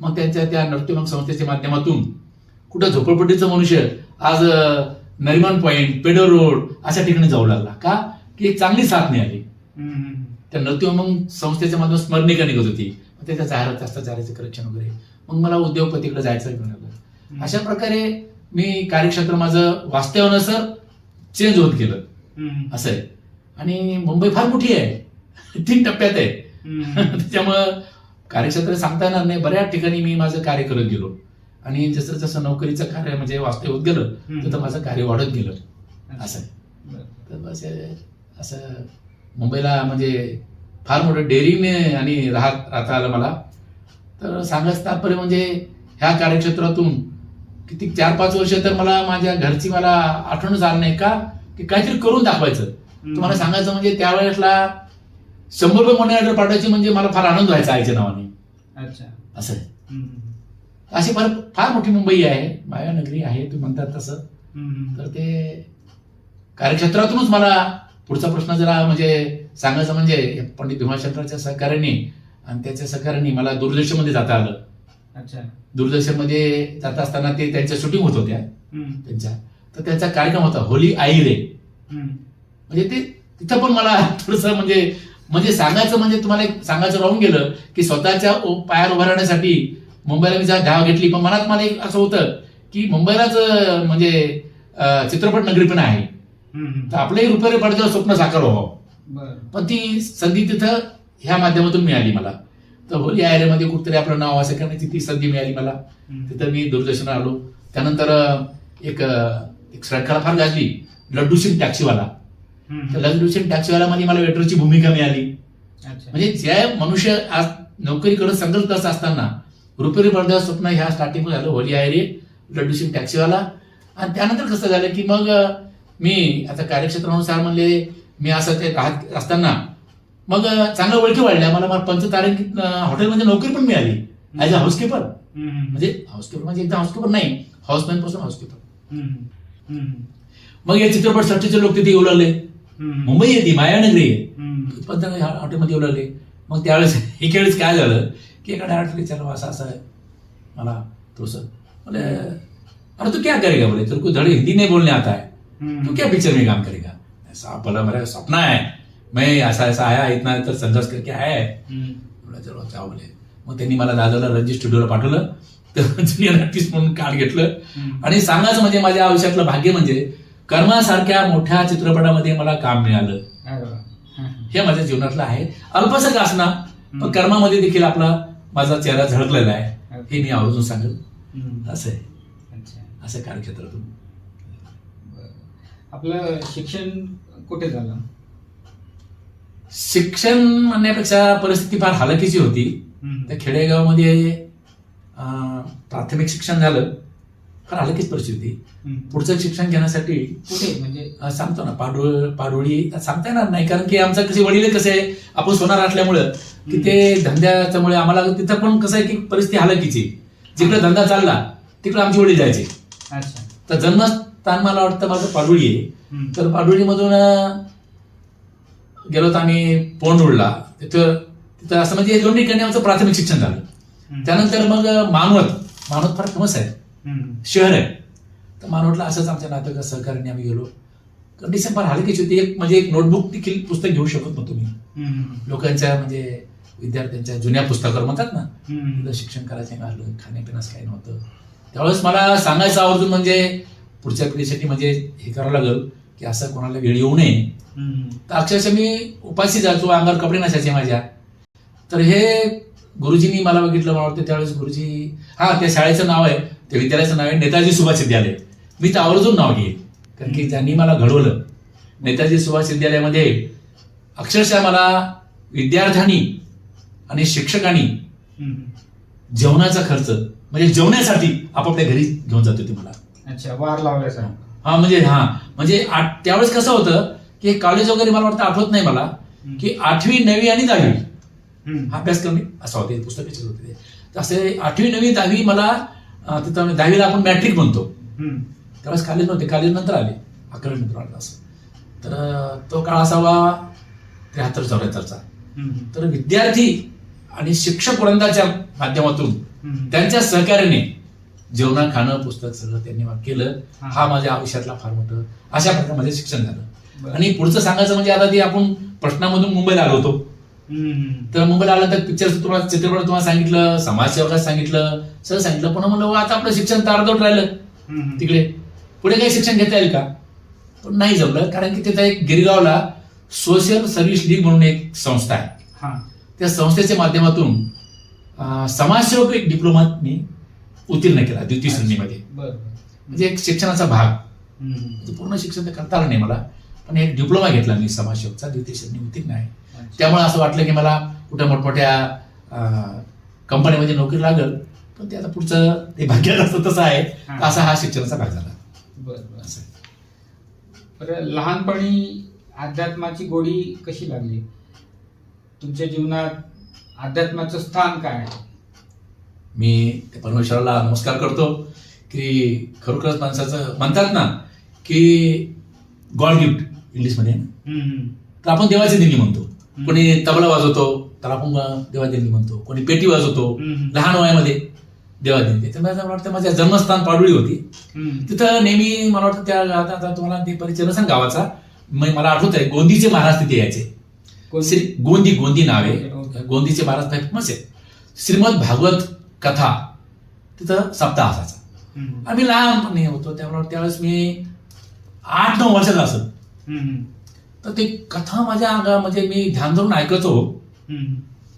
मग त्यांच्या त्या नृत्यमंग संस्थेच्या माध्यमातून कुठं झोपडपट्टीचं मनुष्य आज नरिमन पॉइंट पेडो रोड अशा ठिकाणी जाऊ लागला. का? की एक चांगली साथ मिळाली. त्या नृत्यमंग संस्थेच्या माध्यमात स्मरणिका निघत होती. मग त्याच्या जाहिरात जास्त जाहिराचं करेक्शन वगैरे. मग मला उद्योगपतीकडे जायचं मिळालं अशा प्रकारे मी कार्यक्षेत्र माझं वास्तवानुसार चेंज होत गेलं. असं आहे. आणि मुंबई फार मोठी आहे. तीन टप्प्यात आहे. त्याच्यामुळं कार्यक्षेत्र सांगता येणार नाही बऱ्याच ठिकाणी मी माझं कार्य करत गेलो. आणि जसं जसं नोकरीचं कार्य म्हणजे वास्तव होत गेलं. तसं माझं कार्य वाढत गेलं. असं. तर बस असं मुंबईला म्हणजे फार मोठं डेअरिंगने आणि राहत राहता आलं मला. तर सांगायचं तात्पर्य म्हणजे ह्या कार्यक्षेत्रातून किती चार पाच वर्ष तर मला माझ्या घरची मला आठवणच आलं नाही का? की काहीतरी करून दाखवायचं. तुम्हाला सांगायचं म्हणजे त्यावेळेसला शंभर रुपये मनी ऑर्डर पाठवायची म्हणजे मला फार आनंद व्हायचा आईच्या नावाने. अच्छा. असं अशी फार फार मोठी मुंबई आहे. मायानगरी आहे तुम्ही म्हणतात तसं. तर ते कार्यक्षेत्रातूनच मला पुढचा प्रश्न जरा म्हणजे सांगायचं म्हणजे पंडित भीमाशंकराच्या सहकार्याने आणि त्याच्या सहकार्याने मला दूरदर्शनमध्ये जाता आलं. अच्छा. दूरदर्शनमध्ये जात असताना ते त्यांच्या शूटिंग होत होत्या. त्यांच्या. तर त्यांचा कार्यक्रम होता होली आई रे. म्हणजे ते तिथं पण मला थोडंसं म्हणजे म्हणजे सांगायचं म्हणजे तुम्हाला एक सांगायचं राहून गेलं की स्वतःच्या पायावर उभं राहण्यासाठी मुंबईला मी जेव्हा धाव घेतली. पण मनात मला एक असं होतं की मुंबईलाच म्हणजे चित्रपट नगरी पण आहे. तर आपलंही रुपेरी पडद्यावर स्वप्न साकार व्हावं. पण ती संधी तिथं ह्या माध्यमातून मिळाली मला. तर होली आयरेमध्ये कुठतरी आपलं नाव असं करण्याची ती संधी मिळाली मला. तिथं मी दूरदर्शन आलो. त्यानंतर एक एक श्रृंखला फार गाजली. लड्डू सिंग टॅक्सीवाला. लग्न सिंग टॅक्सीवाल्यामध्ये मला वेटरची भूमिका मिळाली. अच्छा. म्हणजे जे मनुष्य आज नोकरी करत संघर्ष करत असताना रुपेरी पडद्यावर स्वप्न ह्या स्टार्टिंग झालं होली आहे रे लड्डू सिंग टॅक्सीवाला. आणि त्यानंतर कसं झालं की मग मी आता कार्यक्षेत्रानुसार म्हणले मी असं ते राहत असताना मग चांगल्या ओळखी वाढल्या. मला मला पंचतारांकित हॉटेलमध्ये नोकरी पण मिळाली. As a housekeeper. म्हणजे हाऊसकीपर म्हणजे एकदम हाऊसकीपर नाही हाऊसमॅनपासून हाऊसकीपर. मग या चित्रपट सृष्टीचे लोक तिथे येऊ लागले. मुंबई येते मायानगरी आहे त्या हॉटेलमध्ये येऊ लागले मग त्यावेळेस एके वेळेस काय झालं? की एका डायरेक्टर विचारलं असं असं आहे. मला थोडंसं बोले अरे तू क्या करेगा? बोले तेरे को धड़ हिंदी नहीं बोलने आता है. तू क्या पिक्चर में काम करेगा? ऐसा बोला मेरा सपना है। मैं ऐसा ऐसा आया इतना तर संघर्ष करके आया है. बोला चलो जाऊ बोले. मग त्यांनी मला दादाला रणजित स्टुडिओला पाठवलं. तर ज्युनियर आर्टिस्ट म्हणून कार्ड घेतलं. आणि सांगायचं म्हणजे माझ्या आयुष्यातलं भाग्य म्हणजे कर्मासारख्या मोठ्या चित्रपटामध्ये मला काम मिळालं. हे माझ्या जीवनातलं आहे. अल्पसं का असणार पण कर्मामध्ये देखील आपला माझा चेहरा झळकलेला आहे. हे मी आवर्जून सांगेल. असं आहे. असं कार्यक्षेत्रातून. आपलं शिक्षण कुठे झालं? शिक्षण म्हणण्यापेक्षा परिस्थिती फार हालाकीची होती. त्या खेडेगावमध्ये प्राथमिक शिक्षण झालं. फार हालाकीच परिस्थिती. पुढचं शिक्षण घेण्यासाठी कुठे? म्हणजे? सांगतो ना पाडोळ पाडोळी सांगता येणार नाही कारण की आमचं कसे वडील कसे आहे आपण सोनार असल्यामुळं की ते धंद्याच्यामुळे आम्हाला तिथं पण कसं आहे की परिस्थिती हालाकीची जिकडे धंदा चालला तिकडे आमचे वडील जायचे. तर जन्मस्थान मला वाटतं माझं पाडोळी आहे. तर पाडोळीमधून गेलो तर आम्ही पोंडुळला तिथं तिथं असं म्हणजे दोन ठिकाणी आमचं प्राथमिक शिक्षण झालं. त्यानंतर मग मानवत मानवत फार फेमस आहे. शहर आहे. तर मानवतला असंच आमच्या नाटक सहकार्याने आम्ही गेलो. कंडिशन फार हलकीची होती. एक म्हणजे एक नोटबुक देखील पुस्तक घेऊ शकत नव्हतो मी. लोकांच्या म्हणजे विद्यार्थ्यांच्या जुन्या पुस्तकावर म्हणतात ना. मुलं शिक्षण करायचं आलं खाण्यापिण्यास काही नव्हतं. त्यावेळेस मला सांगायचं आवर्जून म्हणजे पुढच्या पिढीसाठी म्हणजे हे करावं लागेल की असं कोणाला वेळ येऊ नये. तर अक्षरशः मी उपाशी जायचो अंगावर कपडे नसायचे माझ्या. तर हे गुरुजींनी मला बघितलं मला वाटतं त्यावेळेस गुरुजी हा त्या शाळेचं नाव आहे. त्या विद्यालयाचं नाव आहे नेताजी सुभाष विद्यालय. मी तर आवर्जून नाव घेईन. कारण की ज्यांनी मला घडवलं. नेताजी सुभाष विद्यालयामध्ये अक्षरशः मला विद्यार्थ्यांनी आणि शिक्षकांनी. जेवणाचा खर्च म्हणजे जेवण्यासाठी आपापल्या घरी घेऊन जात होते मला. अच्छा वार लावल्याचा. हा म्हणजे हा. म्हणजे आठ- त्यावेळेस कसं होतं की कॉलेज वगैरे मला वाटतं आठवत नाही मला की आठवी नववी आणि दहावी. हा अभ्यासक्रम असा होते पुस्तकाचे होते. असे आठवी नववी दहावी मला तिथं आम्ही- दहावीला आपण मॅट्रिक म्हणतो. त्यावेळेस कॉलेज नव्हते कॉलेज नंतर आले अकरावी नंतर आलं असं तर तो काळ असावा त्र्याहत्तर चौऱ्याहत्तरचा. तर विद्यार्थी आणि शिक्षक वृंदाच्या माध्यमातून. त्यांच्या सहकार्याने जेवणा खाणं पुस्तक सगळं त्यांनी केलं हा. माझ्या आयुष्यातला फार मोठं अशा प्रकारे माझे शिक्षण झालं. आणि पुढचं सांगायचं म्हणजे आता ते आपण प्रश्नामधून मुंबईला आलो होतो. तर मुंबईला आल्यानंतर पिक्चर तुम्हाला चित्रपट तुम्हाला सांगितलं समाजसेवकात सांगितलं सगळं सांगितलं. पण म्हणलं "वा, आता आपलं शिक्षण तारदोट राहिलं. तिकडे. पुढे काही शिक्षण घेता येईल का? पण नाही जमलं कारण की तिथं एक गिरगावला सोशल सर्व्हिस लीग म्हणून एक संस्था आहे. त्या संस्थेच्या माध्यमातून समाजसेवक एक डिप्लोमा मी उत्तीर्ण केला द्वितीय श्रेणीमध्ये. म्हणजे एक शिक्षणाचा भाग. पूर्ण शिक्षण तर करता आलं नाही मला. पण एक डिप्लोमा घेतला मी समाजसेवकचा उत्तीर्ण आहे अच्छा. त्यामुळे असं वाटलं की मला कुठं मोठमोठ्या कंपनीमध्ये नोकरी लागल पण ते आता पुढचं ते भाग्यात असतं तसं आहे. असा हा शिक्षणाचा भाग झाला बरं. बरं लहानपणी अध्यात्माची गोडी कशी लागली तुमच्या जीवनात अध्यात्माचं स्थान काय आहे मी त्या परमेश्वराला नमस्कार करतो की खरोखरच माणसाचं म्हणतात ना की गॉड गिफ्ट इंग्लिशमध्ये. तर आपण देवाची देणगी म्हणतो कोणी तबला वाजवतो त्याला आपण देवा देणगी म्हणतो कोणी पेटी वाजवतो. लहान वयामध्ये देवा देणगी तर मला वाटतं माझ्या जन्मस्थान पाडुळी होती. तिथं नेहमी मला वाटतं त्या आता तुम्हाला ते परिचय नसेल गावाचा मला आठवत आहे गोंदीचे महाराज तिथे यायचे श्री गोंदी गोंदी नाव. गोंदीचे महाराज फेमस आहे श्रीमद भागवत कथा तिथं सप्ताह असायचा. आम्ही लहानपणी होतो त्यामुळे त्यावेळेस मी आठ नऊ वर्षाचा असत. तर ते कथा माझ्या अंगा म्हणजे मी ध्यान धरून ऐकतो.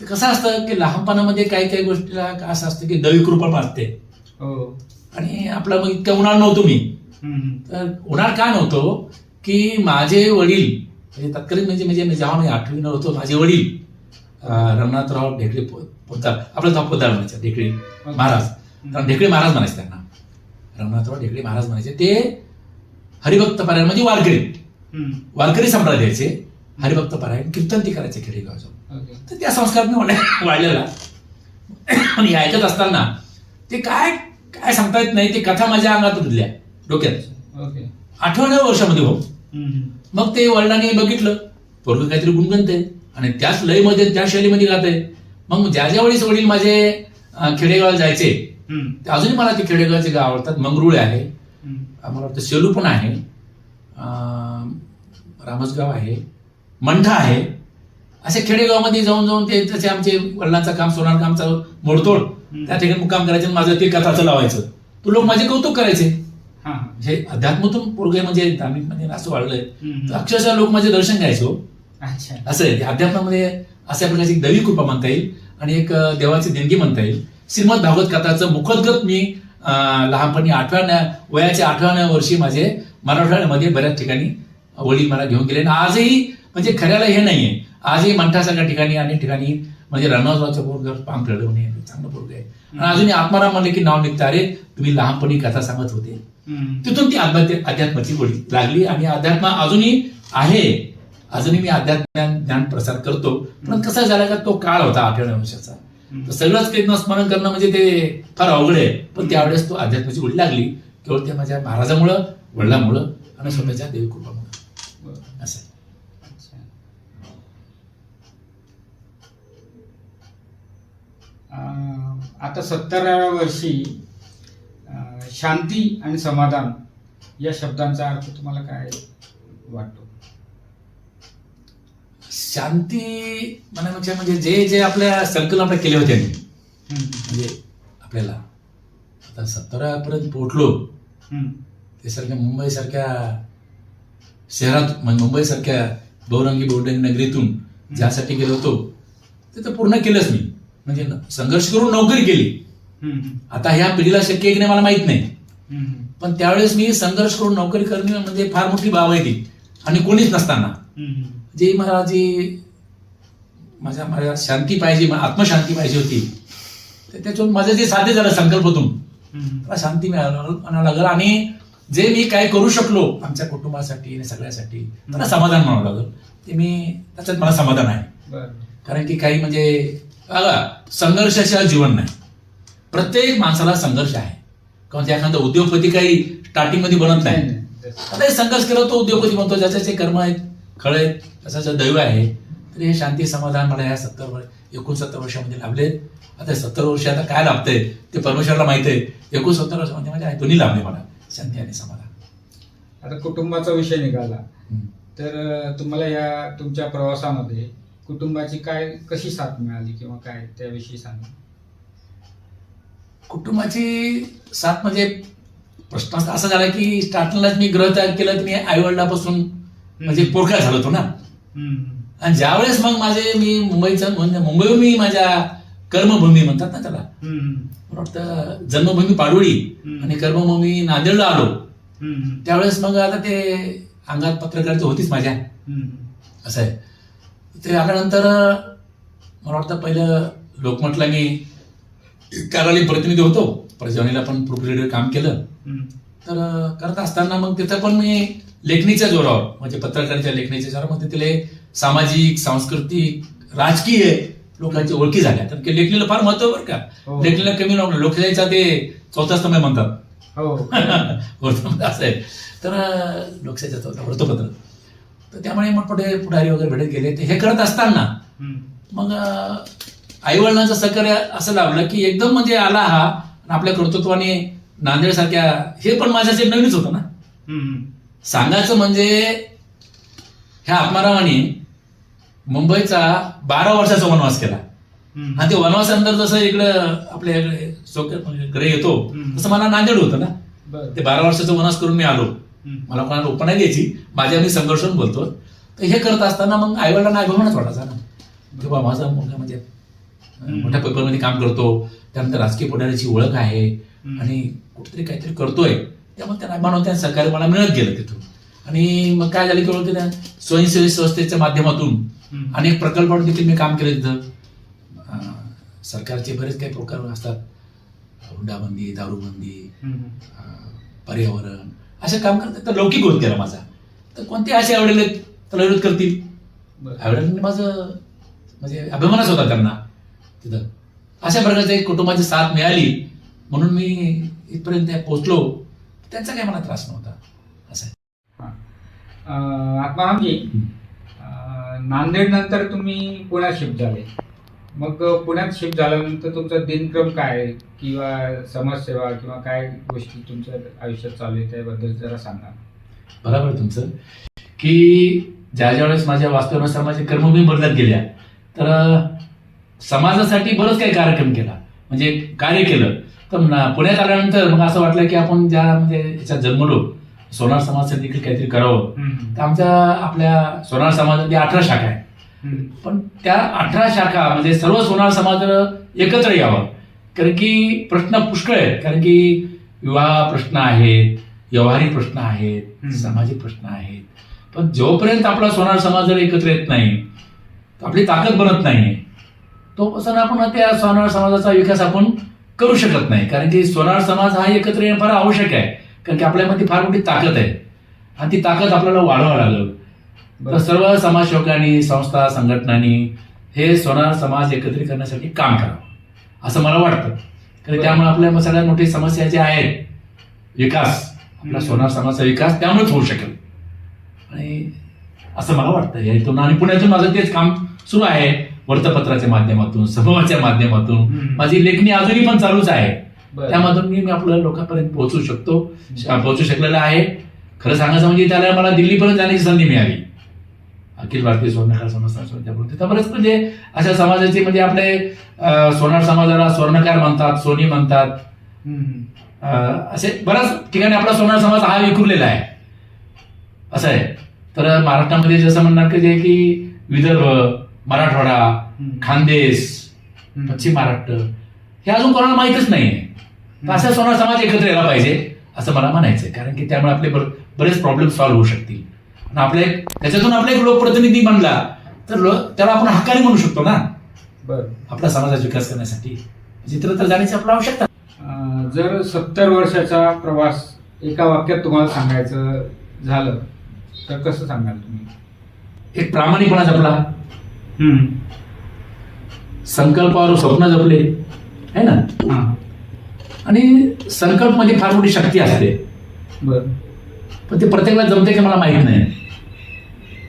ते कसं असतं की लहानपणामध्ये काही काही गोष्टीला असं असतं की दवी कृपा मारते हो. आणि आपला मग इतका उन्हाळ नव्हतो मी. तर उन्हाळ का नव्हतो? की माझे वडील म्हणजे तत्कालीन म्हणजे म्हणजे मी जेव्हा मी आठवीनं होतो माझे वडील रमनाथराव ढेकळे पो- पोद्दार आपलं नाव पोद्दार म्हणायचं ढेकळे महाराज. कारण ढेकळे महाराज म्हणायचे त्यांना. रमनाथराव ढेकळे महाराज म्हणायचे. ते हरिभक्त पारायण म्हणजे वारकरी. वारकरी संप्रदायाचे हरिभक्त पारायण कीर्तन ती करायचे खेडेगाव जाऊन. तर त्या संस्कार मी वाढ- वाढलेला. आणि हे ऐकत असताना ते काय काय सांगता येत नाही ते कथा माझ्या अंगात रुजल्या डोक्यात. आठवड्या वर्षामध्ये हो. हम्म. मग ते वडिलांनी बघितलं पोरग काहीतरी गुणगणते आणि त्याच लयमध्ये त्या शैलीमध्ये गात आहे. मग ज्या ज्या वेळेस वडील माझे अं, खेडेगावाला जायचे अजूनही मला ते खेडेगावचे गाव आवडतात. मंगरुळे आहे. मला वाटतं सेलू पण आहे. रामसगाव आहे मंठा आहे असे खेडेगावमध्ये जाऊन जाऊन ते तसे आमचे वडिलांचं काम सोनार कामचं मोडतोड त्या ठिकाणी मुक्काम करायचे माझं ते कथाचं लावायचं. तो लोक माझे कौतुक करायचे. हे अध्यात्मातून पोरगे म्हणजे धार्मिक म्हणजे असं वाढलंय. तर अक्षरशः लोक माझे दर्शन घ्यायचे. असं आहे. अध्यात्मामध्ये अशा प्रकारची एक दैवी कृपा म्हणता येईल आणि एक देवाची देणगी म्हणता येईल. श्रीमद भागवत कथाचं मुखोद्गत मी लहानपणी आठव्या वयाच्या आठव्या वर्षी माझे मराठवाड्यामध्ये बऱ्याच ठिकाणी वडील मला घेऊन गेले. आणि आजही म्हणजे खऱ्याला हे नाहीये. आजही मंठासारख्या ठिकाणी अनेक ठिकाणी म्हणजे रणराजरावच्या पोरगर पाम म्हणे चांगलं पोरग आहे. आणि अजूनही आत्माराम म्हणले की नाव निघतं. अरे तुम्ही लहानपणी कथा सांगत होते. तिथून ती अध्यात्म अध्यात्माची गोडी लागली आणि अध्यात्म अजूनही आहे. अजूनही मी अध्यात्म ज्ञान प्रसार करतो. पण कसा झाला का तो काळ होता आठवड्या तर सगळंच काही स्मरण करणं म्हणजे ते फार अवघड आहे. पण त्यावेळेस तो अध्यात्माची गोडी लागली. केवळ त्या माझ्या महाराजामुळं वडिलामुळं आणि स्वतःच्या देवी कृपामुळं. असं आता सत्तराव्या वर्षी शांती आणि समाधान या शब्दांचा अर्थ तुम्हाला काय वाटतो? शांती म्हणण्यापेक्षा म्हणजे जे जे आपल्या संकल्प आपल्या केले होते. म्हणजे आपल्याला. आता सत्तरापर्यंत पोहोचलो. हम्म. ते सारख्या मुंबईसारख्या शहरात म्हणजे मुंबईसारख्या बहुरंगी बहुरंगी नगरीतून ज्यासाठी गेलो होतो ते तर पूर्ण केलंच मी म्हणजे संघर्ष करून नोकरी केली. आता ह्या पिढीला शक्य की नाही मला माहीत नाही. पण त्यावेळेस मी संघर्ष करून नोकरी करणे म्हणजे फार मोठी बाब आहे ती आणि कोणीच नसताना. जी मला जी माझ्या माझ्या शांती पाहिजे आत्मशांती पाहिजे होती तर त्याच्यातून माझं जे साध्य झालं संकल्पातून. मला शांती मिळालं लागलं आणि जे मी काय करू शकलो आमच्या कुटुंबासाठी आणि सगळ्यासाठी मला समाधान म्हणावं लागलं. ते मी त्याच्यात मला समाधान आहे. कारण की काही म्हणजे बघा संघर्षाशिवाय जीवन नाही. प्रत्येक माणसाला संघर्ष आहे. कारण एखादा उद्योगपती काही स्टार्टिंगमध्ये बनत नाही. आता संघर्ष केला तो उद्योगपती बनतो ज्याचे जे कर्म आहेत खळ आहेत त्याचं दैव आहे. तर हे शांती समाधान मला या सत्तर वर एकोणसत्तर वर्षामध्ये लाभले. आता सत्तर वर्ष आता काय लाभतंय? ते परमेश्वराला माहिती आहे. एकोणसत्तर वर्षामध्ये माझ्या दोन्ही लाभले मला. आणि समाधान. आता कुटुंबाचा विषय निघाला. तर तुम्हाला या तुमच्या प्रवासामध्ये कुटुंबाची काय कशी साथ मिळाली किंवा काय त्याविषयी सांगा? कुटुंबाची साथ म्हणजे प्रश्न असा झाला की स्टार्टिंगलाच मी ग्रह त्याग केलं की मी आईवडिलापासून म्हणजे पोरका झालो होतो ना. आणि ज्यावेळेस मग माझे मी मुंबईचं म्हणजे मुंबईहून मी माझ्या कर्मभूमी म्हणतात ना त्याला. मला वाटतं जन्मभूमी पाडोळी. आणि कर्मभूमी नांदेडला आलो. त्यावेळेस मग आता ते अंगात पत्रकारिता होतीच माझ्या. असं आहे ते आल्यानंतर मला वाटतं पहिलं लोकमतला मी कार्यालय प्रतिनिधी होतो प्रजावणीला पण प्रूफ रीडर काम केलं. तर करत असताना मग तिथं पण मी लेखणीच्या जोरावर म्हणजे पत्रकारिता लेखणीच्या जोरावर मग तिथले सामाजिक सांस्कृतिक राजकीय लोकांची ओळखी झाल्या. तर लेखणीला फार महत्त्व बरं का? हो. लेखणीला कमी नव्हतं लोकशाहीचा ते चौथा स्तंभ म्हणतात. हो. वृत्तपत्र असं आहे. तर लोकशाहीचा चौथा वृत्तपत्र. तर त्यामुळे मग पुढे पुढारी वगैरे भेटत गेले. ते हे करत असताना. मग आई वडिलांचं सहकार्य असं लाभलं की एकदम म्हणजे आला हा आणि आपल्या कर्तृत्वाने नांदेड सारख्या हे पण माझ्यासाठी नवीनच होतं ना. सांगायचं म्हणजे ह्या आत्मारामाने मुंबईचा बारा वर्षाचा वनवास केला. आणि ते वनवासानंतर जसं इकडं आपल्या सोक- म्हणजे येतो. तसं मला नांदेड होतं ना. ते बारा वर्षाचा वनवास करून मी आलो. मला कोणाला ओपन नाही द्यायची माझ्या मी संघर्ष बोलतो तर हे करत असताना मग आईवडिलांना अभिमानच वाटायचा ना किंवा माझा मुलगा म्हणजे. मोठ्या पेपरमध्ये काम करतो त्यानंतर राजकीय पुढाऱ्याची ओळख आहे. आणि कुठेतरी काहीतरी करतोय त्यामुळे त्यांना अभिमान होता सहकार्य मला मिळत गेलं तिथून आणि मग काय झालं की स्वयंसेवी संस्थेच्या माध्यमातून. अनेक प्रकल्पावर देखील मी काम केलं तिथं. सरकारचे बरेच काही प्रकार असतात. हुंडाबंदी दारूबंदी पर्यावरण असे काम करतात. तर लौकिक होत गेला माझा. तर कोणते असे आवडेल त्याला विरोध करतील. आवडेल माझं म्हणजे अभिमानच होता त्यांना तिथं. अशा प्रकारचे कुटुंबाची साथ मिळाली. म्हणून मी इथपर्यंत पोहोचलो. त्यांचा काही मला त्रास नव्हता. असं आहे. हा. नांदेड नंतर तुम्ही पुण्यात शिफ्ट झाले. मग पुण्यात शिफ्ट झाल्यानंतर तुमचा दिनक्रम काय? किंवा समाजसेवा किंवा काय गोष्टी तुमच्या आयुष्यात चालू आहे त्याबद्दल जरा सांगा. बरोबर तुमचं. की ज्या ज्या वेळेस माझ्या वास्तवानुसार माझे कर्मभूमी बदलत गेल्या तर समाजासाठी बरंच काही कार्यक्रम केला. म्हणजे कार्य केलं. तर पुण्यात आल्यानंतर मग असं वाटलं की आपण ज्या म्हणजे ह्याच्यात जन्मलो सोनार समाजासाठी देखील काहीतरी करावं. तर आमच्या आपल्या सोनार समाजामध्ये अठरा शाखा आहे. पण त्या अठरा शाखा म्हणजे सर्व सोनार समाज एकत्र यावं. कारण की प्रश्न पुष्कळ आहेत. कारण की विवाह प्रश्न आहेत व्यवहारिक प्रश्न आहेत. सामाजिक प्रश्न आहेत. पण जोपर्यंत आपला सोनार समाज जर एकत्र येत नाही आपली ताकद बनत नाही तोपासून आपण त्या सोनार समाजाचा विकास आपण करू शकत नाही. कारण की सोनार समाज हा एकत्र येणं फार आवश्यक आहे. कारण की आपल्यामध्ये फार मोठी ताकद आहे आणि ती ताकद आपल्याला वाढवावं लागेल तर. सर्व समाजसेवकांनी संस्था संघटनांनी हे सोनार समाज एकत्रित करण्यासाठी काम करावं असं मला वाटतं कारण. त्यामुळे आपल्या सगळ्यात मोठी समस्या ज्या आहेत विकास आपला. सोनार समाजाचा विकास त्यामुळेच होऊ शकेल आणि असं मला वाटतं या इथून आणि पुण्यातून माझं तेच काम सुरू आहे वृत्तपत्राच्या माध्यमातून समूहाच्या माध्यमातून. माझी लेखणी अजूनही पण चालूच आहे. त्यामधून मी आपल्या लोकांपर्यंत पोहोचू शकतो. पोहोचू शकलेला आहे. खरं सांगायचं म्हणजे त्याला मला दिल्लीपर्यंत जाण्याची संधी मिळाली. अखिल भारतीय स्वर्णकार संस्था त्यामुळे तिथं बरेच म्हणजे अशा समाजाचे म्हणजे आपले सोनार समाजाला स्वर्णकार म्हणतात सोनी म्हणतात. असे बऱ्याच ठिकाणी आपला सोनार समाज हा विखुरलेला आहे. असं आहे. तर महाराष्ट्रामध्ये जसं म्हणणार की जे की विदर्भ मराठवाडा. खानदेश. पश्चिम महाराष्ट्र हे अजून कोणाला माहीतच नाहीये. तर असा सोनार समाज एकत्र यायला पाहिजे असं मला म्हणायचंय. कारण की त्यामुळे आपले बर- बरेच प्रॉब्लेम सॉल्व्ह होऊ शकतील. आणि आपले एक- त्याच्यातून आपला एक लोकप्रतिनिधी बनला तर त्याला आपण हक्काने म्हणू शकतो ना? बरं. आपला समाजाचा विकास करण्यासाठी. इतरत्र जाण्याची आपला आवश्यकता. जर सत्तर वर्षाचा प्रवास एका वाक्यात तुम्हाला सांगायचं झालं तर कसं सांगाल तुम्ही? एक प्रामाणिकपणा जपला. संकल्पावर स्वप्न जपले. है ना. आणि संकल्पमध्ये फार मोठी शक्ती असते. बरं. पण ते प्रत्येकाला जमते की मला माहीत नाही.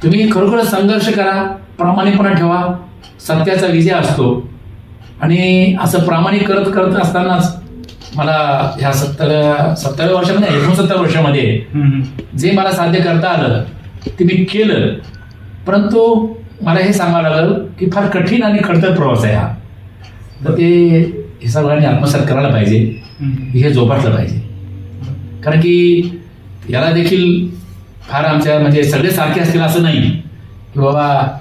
तुम्ही खरोखर संघर्ष करा प्रामाणिकपणा ठेवा सत्याचा विजय असतो. आणि असं प्रामाणिक करत करत असतानाच मला ह्या सत्तर सत्तराव्या वर्षामध्ये एकोणसत्तर वर्षामध्ये. जे मला साध्य करता आलं ते मी केलं. परंतु मला हे सांगावं लागलं की फार कठीण आणि खडतर प्रवास आहे हा. तर ते हे सगळ्यांनी आत्मसात करायला पाहिजे. हे जोपासलं पाहिजे. कारण की याला देखील फार आमच्या म्हणजे सगळे सारखे असतील असं नाही. की बाबा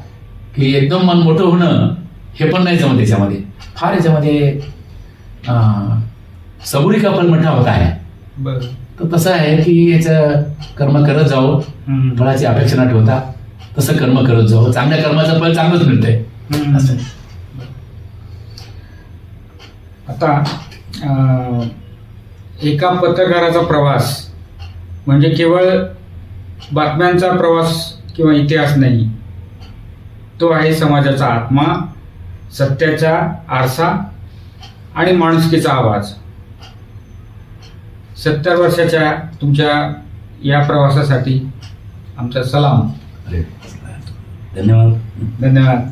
की एकदम मन मोठं होणं हे पण नाही जमत याच्यामध्ये. फार याच्यामध्ये सबुरी का फल मोठा होता आहे. तर तसं आहे की याचं कर्म करत जावं. हम्म. फळाची अपेक्षा न ठेवता तसं कर्म करत जावं. चांगल्या कर्माचं फळ चांगलंच मिळतंय. असं. आता एका पत्रकाराचा प्रवास म्हणजे केवळ बातम्यांचा प्रवास किंवा इतिहास नाही तो आहे समाजाचा आत्मा सत्याचा आरसा आणि माणुसकीचा आवाज. सत्तर वर्षाच्या तुमच्या या प्रवासासाठी आमचा सलाम. धन्यवाद. धन्यवाद.